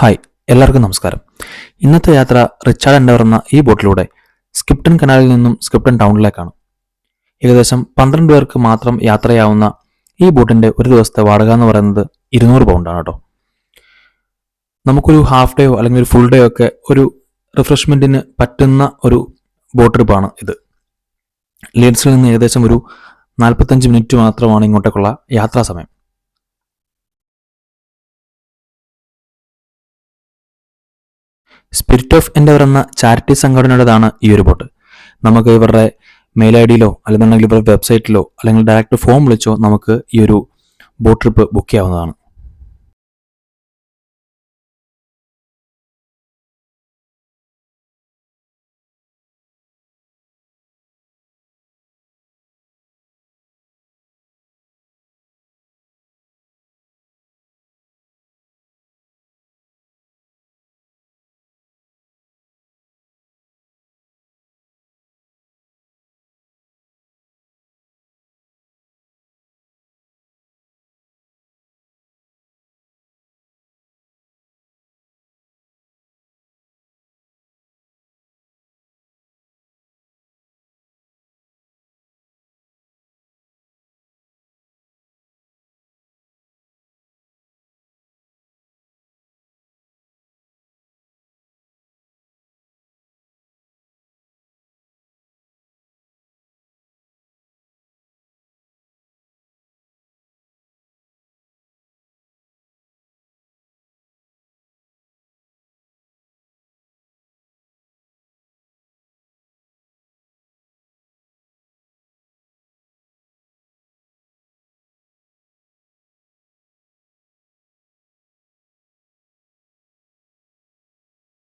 Hi എല്ലാവർക്കും നമസ്കാരം. ഇന്നത്തെ യാത്ര റിച്ചാർഡ് എൻഡവർ എന്ന ഈ ബോട്ടിലൂടെ സ്കിപ്റ്റൺ കനാലിൽ നിന്നും സ്കിപ്റ്റൺ ടൗണിലേക്കാണ്. ഏകദേശം പന്ത്രണ്ട് പേർക്ക് മാത്രം യാത്രയാവുന്ന ഈ ബോട്ടിന്റെ ഒരു ദിവസത്തെ വാടക എന്ന് പറയുന്നത് ഇരുന്നൂറ് പൗണ്ടാണ് കേട്ടോ. നമുക്കൊരു ഹാഫ് ഡേയോ അല്ലെങ്കിൽ ഒരു ഫുൾ ഡേ ഒക്കെ ഒരു റിഫ്രഷ്മെന്റിന് പറ്റുന്ന ഒരു ബോട്ട് ട്രിപ്പാണ് ഇത്. ലീഡ്സിൽ നിന്ന് ഏകദേശം ഒരു നാൽപ്പത്തഞ്ച് മിനിറ്റ് മാത്രമാണ് ഇങ്ങോട്ടേക്കുള്ള യാത്രാ സമയം. സ്പിരിറ്റ് ഓഫ് എൻഡവർ എന്ന ചാരിറ്റി സംഘടനയുടേതാണ് ഈ ഒരു ബോട്ട് നമുക്ക് ഇവരുടെ മെയിൽ ഐ ഡിയിലോ അല്ലെന്നുണ്ടെങ്കിൽ ഇവരുടെ വെബ്സൈറ്റിലോ അല്ലെങ്കിൽ ഡയറക്റ്റ് ഫോം വിളിച്ചോ നമുക്ക് ഈ ഒരു ബോട്ട് ട്രിപ്പ് ബുക്ക് ചെയ്യാവുന്നതാണ്.